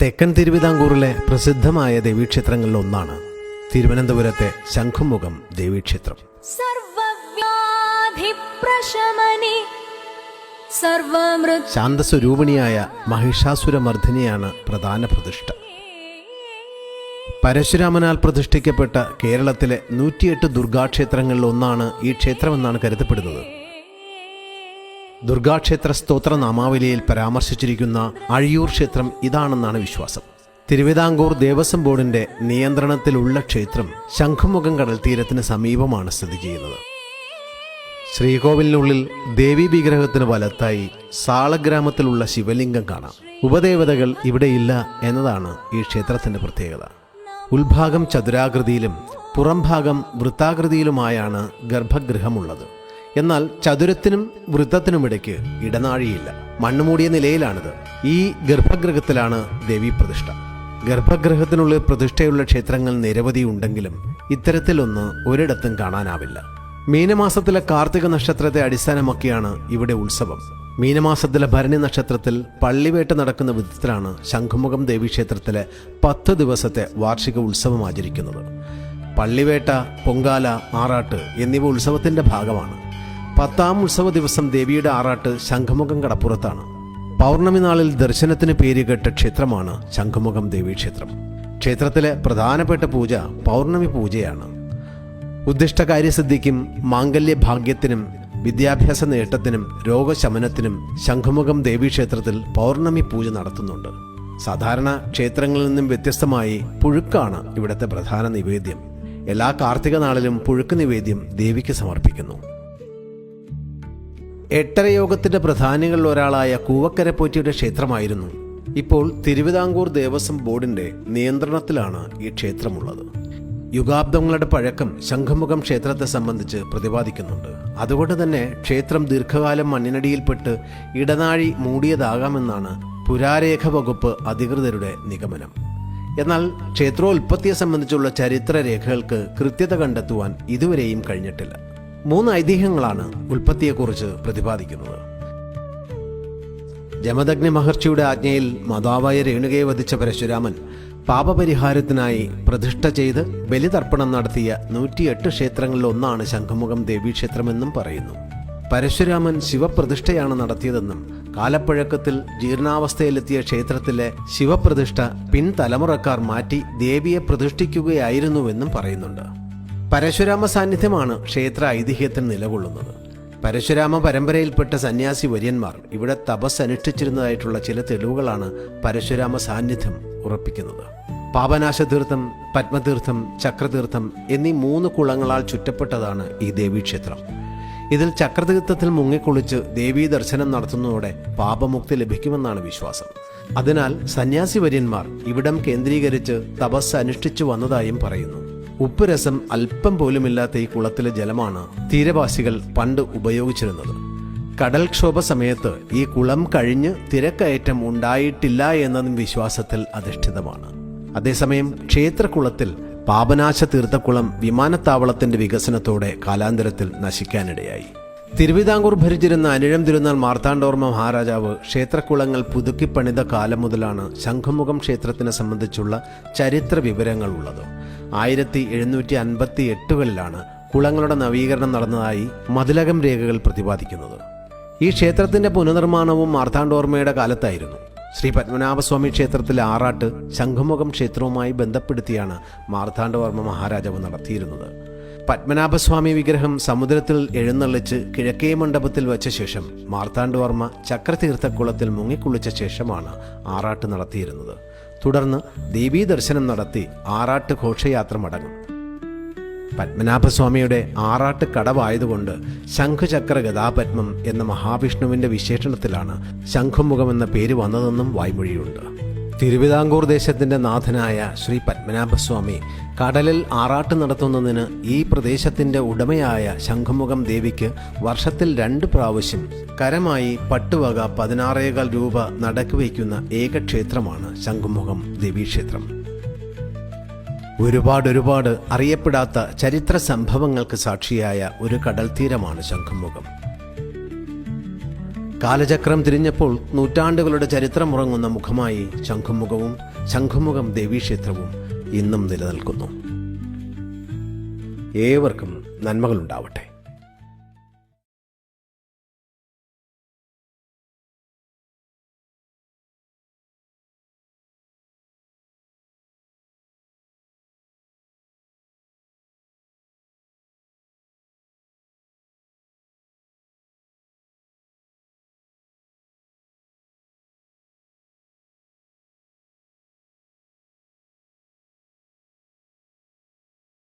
തെക്കൻ തിരുവിതാംകൂറിലെ പ്രസിദ്ധമായ ദേവീക്ഷേത്രങ്ങളിൽ ഒന്നാണ്. തിരുവനന്തപുരത്തെ ശംഖുമുഖം ദേവീക്ഷേത്രം. ശാന്തസ്വരൂപിണിയായ മഹിഷാസുരമർദ്ദിനിയാണ് പ്രധാന പ്രതിഷ്ഠ. പരശുരാമനാൽ പ്രതിഷ്ഠിക്കപ്പെട്ട കേരളത്തിലെ നൂറ്റിയെട്ട് ദുർഗാക്ഷേത്രങ്ങളിൽ ഒന്നാണ് ഈ ക്ഷേത്രമെന്നാണ് കരുതപ്പെടുന്നത്. ദുർഗാക്ഷേത്ര സ്തോത്ര നാമാവലിയിൽ പരാമർശിച്ചിരിക്കുന്ന അഴിയൂർ ക്ഷേത്രം ഇതാണെന്നാണ് വിശ്വാസം. തിരുവിതാംകൂർ ദേവസ്വം ബോർഡിന്റെ നിയന്ത്രണത്തിലുള്ള ക്ഷേത്രം ശംഖുമുഖം കടൽ തീരത്തിന് സമീപമാണ് സ്ഥിതി ചെയ്യുന്നത്. ശ്രീകോവിലിനുള്ളിൽ ദേവി വിഗ്രഹത്തിന് വലത്തായി സാളഗ്രാമത്തിലുള്ള ശിവലിംഗം കാണാം. ഉപദേവതകൾ ഇവിടെയില്ല എന്നതാണ് ഈ ക്ഷേത്രത്തിന്റെ പ്രത്യേകത. ഉൾഭാഗം ചതുരാകൃതിയിലും പുറംഭാഗം വൃത്താകൃതിയിലുമായാണ് ഗർഭഗൃഹമുള്ളത്. എന്നാൽ ചതുരത്തിനും വൃത്തത്തിനുമിടയ്ക്ക് ഇടനാഴിയില്ല. മണ്ണുമൂടിയ നിലയിലാണിത്. ഈ ഗർഭഗൃഹത്തിലാണ് ദേവി പ്രതിഷ്ഠ. ഗർഭഗൃഹത്തിനുള്ളിൽ പ്രതിഷ്ഠയുള്ള ക്ഷേത്രങ്ങൾ നിരവധി ഉണ്ടെങ്കിലും ഇത്തരത്തിലൊന്ന് ഒരിടത്തും കാണാനാവില്ല. മീനമാസത്തിലെ കാർത്തിക നക്ഷത്രത്തെ അടിസ്ഥാനമാക്കിയാണ് ഇവിടെ ഉത്സവം. മീനമാസത്തിലെ ഭരണി നക്ഷത്രത്തിൽ പള്ളിവേട്ട നടക്കുന്ന വിധത്തിലാണ് ശംഖുമുഖം ദേവീക്ഷേത്രത്തിലെ പത്ത് ദിവസത്തെ വാർഷിക ഉത്സവം ആചരിക്കുന്നത്. പള്ളിവേട്ട പൊങ്കാല ആറാട്ട് എന്നിവ ഉത്സവത്തിന്റെ ഭാഗമാണ്. പത്താം ഉത്സവ ദിവസം ദേവിയുടെ ആറാട്ട് ശംഖുമുഖം കടപ്പുറത്താണ്. പൗർണമി നാളിൽ ദർശനത്തിന് പേരുകേട്ട ക്ഷേത്രമാണ് ശംഖുമുഖം ദേവീക്ഷേത്രം ക്ഷേത്രത്തിലെ പ്രധാനപ്പെട്ട പൂജ പൗർണമി പൂജയാണ്. ഉദ്ദിഷ്ടകാര്യസിദ്ധിക്കും മാംഗല്യ ഭാഗ്യത്തിനും വിദ്യാഭ്യാസ നേട്ടത്തിനും രോഗശമനത്തിനും ശംഖുമുഖം ദേവീക്ഷേത്രത്തിൽ പൗർണമി പൂജ നടത്തുന്നുണ്ട്. സാധാരണ ക്ഷേത്രങ്ങളിൽ നിന്നും വ്യത്യസ്തമായി പുഴുക്കാണ് ഇവിടുത്തെ പ്രധാന നിവേദ്യം. എല്ലാ കാർത്തിക നാളിലും പുഴുക്ക് നിവേദ്യം ദേവിക്ക് സമർപ്പിക്കുന്നു. എട്ടരയോഗത്തിന്റെ പ്രധാനികളിൽ ഒരാളായ കൂവക്കര പോറ്റിയുടെ ക്ഷേത്രമായിരുന്നു. ഇപ്പോൾ തിരുവിതാംകൂർ ദേവസ്വം ബോർഡിന്റെ നിയന്ത്രണത്തിലാണ് ഈ ക്ഷേത്രമുള്ളത്. യുഗാബ്ദങ്ങളുടെ പഴക്കം ശംഖുമുഖം ക്ഷേത്രത്തെ സംബന്ധിച്ച് പ്രതിപാദിക്കുന്നുണ്ട്. അതുകൊണ്ട് തന്നെ ക്ഷേത്രം ദീർഘകാലം മണ്ണിനടിയിൽപ്പെട്ട് ഇടനാഴി മൂടിയതാകാമെന്നാണ് പുരാരേഖ വകുപ്പ് അധികൃതരുടെ നിഗമനം. എന്നാൽ ക്ഷേത്രോൽപ്പത്തിയെ സംബന്ധിച്ചുള്ള ചരിത്ര രേഖകൾക്ക് കൃത്യത കണ്ടെത്തുവാൻ ഇതുവരെയും കഴിഞ്ഞിട്ടില്ല. മൂന്ന് ഐതിഹ്യങ്ങളാണ് ഉൽപ്പത്തിയെക്കുറിച്ച് പ്രതിപാദിക്കുന്നത്. ജമദഗ്നി മഹർഷിയുടെ ആജ്ഞയിൽ മാതാവായ രേണുകയെ വധിച്ച പരശുരാമൻ പാപപരിഹാരത്തിനായി പ്രതിഷ്ഠ ചെയ്ത് ബലിതർപ്പണം നടത്തിയ നൂറ്റിയെട്ട് ക്ഷേത്രങ്ങളിൽ ഒന്നാണ് ശംഖുമുഖം ദേവീക്ഷേത്രമെന്നും പറയുന്നു. പരശുരാമൻ ശിവപ്രതിഷ്ഠയാണ് നടത്തിയതെന്നും കാലപ്പഴക്കത്തിൽ ജീർണാവസ്ഥയിലെത്തിയ ക്ഷേത്രത്തിലെ ശിവപ്രതിഷ്ഠ പിൻതലമുറക്കാർ മാറ്റി ദേവിയെ പ്രതിഷ്ഠിക്കുകയായിരുന്നുവെന്നും പറയുന്നുണ്ട്. പരശുരാമ സാന്നിധ്യമാണ് ക്ഷേത്ര ഐതിഹ്യത്തിൽ നിലകൊള്ളുന്നത്. പരശുരാമ പരമ്പരയിൽപ്പെട്ട സന്യാസി വര്യന്മാർ ഇവിടെ തപസ് അനുഷ്ഠിച്ചിരുന്നതായിട്ടുള്ള ചില തെളിവുകളാണ് പരശുരാമ സാന്നിധ്യം ഉറപ്പിക്കുന്നത്. പാപനാശതീർത്ഥം പത്മതീർത്ഥം ചക്രതീർത്ഥം എന്നീ മൂന്ന് കുളങ്ങളാൽ ചുറ്റപ്പെട്ടതാണ് ഈ ദേവീക്ഷേത്രം. ഇതിൽ ചക്രതീർത്ഥത്തിൽ മുങ്ങിക്കുളിച്ച് ദേവീ ദർശനം നടത്തുന്നതോടെ പാപമുക്തി ലഭിക്കുമെന്നാണ് വിശ്വാസം. അതിനാൽ സന്യാസി വര്യന്മാർ ഇവിടം കേന്ദ്രീകരിച്ച് തപസ് അനുഷ്ഠിച്ചു വന്നതായും പറയുന്നു. ഉപ്പുരസം അല്പം പോലുമില്ലാത്ത ഈ കുളത്തിലെ ജലമാണ് തീരവാസികൾ പണ്ട് ഉപയോഗിച്ചിരുന്നത്. കടൽക്ഷോഭ സമയത്ത് ഈ കുളം കഴിഞ്ഞ് തിരക്കയറ്റം ഉണ്ടായിട്ടില്ല എന്നതും വിശ്വാസത്തിൽ അധിഷ്ഠിതമാണ്. അതേസമയം ക്ഷേത്രകുളത്തിൽ പാപനാശ തീർത്ഥക്കുളം വിമാനത്താവളത്തിന്റെ വികസനത്തോടെ കാലാന്തരത്തിൽ നശിക്കാനിടയായി. തിരുവിതാംകൂർ ഭരിച്ചിരുന്ന അനിഴം തിരുനാൾ മാർത്താണ്ഡോർമ്മ മഹാരാജാവ് ക്ഷേത്രക്കുളങ്ങൾ പുതുക്കിപ്പണിത കാലം മുതലാണ് ശംഖുമുഖം ക്ഷേത്രത്തിനെ സംബന്ധിച്ചുള്ള ചരിത്ര വിവരങ്ങൾ ഉള്ളത്. ആയിരത്തി എഴുന്നൂറ്റി അൻപത്തി എട്ടുകളിലാണ് കുളങ്ങളുടെ നവീകരണം നടന്നതായി മതിലകം രേഖകൾ പ്രതിപാദിക്കുന്നത്. ഈ ക്ഷേത്രത്തിന്റെ പുനർനിർമ്മാണവും മാർത്താണ്ഡോർമ്മയുടെ കാലത്തായിരുന്നു. ശ്രീ പത്മനാഭസ്വാമി ക്ഷേത്രത്തിലെ ആറാട്ട് ശംഖുമുഖം ക്ഷേത്രവുമായി ബന്ധപ്പെടുത്തിയാണ് മാർത്താണ്ഡവർമ്മ മഹാരാജാവ് നടത്തിയിരുന്നത്. പത്മനാഭസ്വാമി വിഗ്രഹം സമുദ്രത്തിൽ എഴുന്നള്ളിച്ച് കിഴക്കേ മണ്ഡപത്തിൽ വച്ച ശേഷം മാർത്താണ്ഡവർമ്മ ചക്രതീർത്ഥക്കുളത്തിൽ മുങ്ങിക്കുളിച്ച ശേഷമാണ് ആറാട്ട് നടത്തിയിരുന്നത്. തുടർന്ന് ദേവീ ദർശനം നടത്തി ആറാട്ട് ഘോഷയാത്ര മടങ്ങും. പത്മനാഭസ്വാമിയുടെ ആറാട്ട് കടവായതുകൊണ്ട് ശംഖുചക്ര ഗതാപത്മം എന്ന മഹാവിഷ്ണുവിന്റെ വിശേഷണത്തിലാണ് ശംഖുമുഖം എന്ന പേര് വന്നതെന്നും വായ്മൊഴിയുണ്ട്. തിരുവിതാംകൂർ ദേശത്തിന്റെ നാഥനായ ശ്രീ പത്മനാഭസ്വാമി കടലിൽ ആറാട്ട് നടത്തുന്നതിന് ഈ പ്രദേശത്തിന്റെ ഉടമയായ ശംഖുമുഖം ദേവിക്ക് വർഷത്തിൽ രണ്ട് പ്രാവശ്യം കരമായി പട്ടുവക പതിനാറേകാൽ രൂപ നടക്കി വയ്ക്കുന്ന ഏക ക്ഷേത്രമാണ് ശംഖുമുഖം ദേവീക്ഷേത്രം. ഒരുപാട് ഒരുപാട് അറിയപ്പെടാത്ത ചരിത്ര സംഭവങ്ങൾക്ക് സാക്ഷിയായ ഒരു കടൽ തീരമാണ് ശംഖുമുഖം. കാലചക്രം തിരിഞ്ഞപ്പോൾ നൂറ്റാണ്ടുകളുടെ ചരിത്രമുറങ്ങുന്ന മുഖമായി ശംഖുമുഖവും ശംഖുമുഖം ദേവീക്ഷേത്രവും ഇന്നും നിലനിൽക്കുന്നു. ഏവർക്കും നന്മകളുണ്ടാവട്ടെ.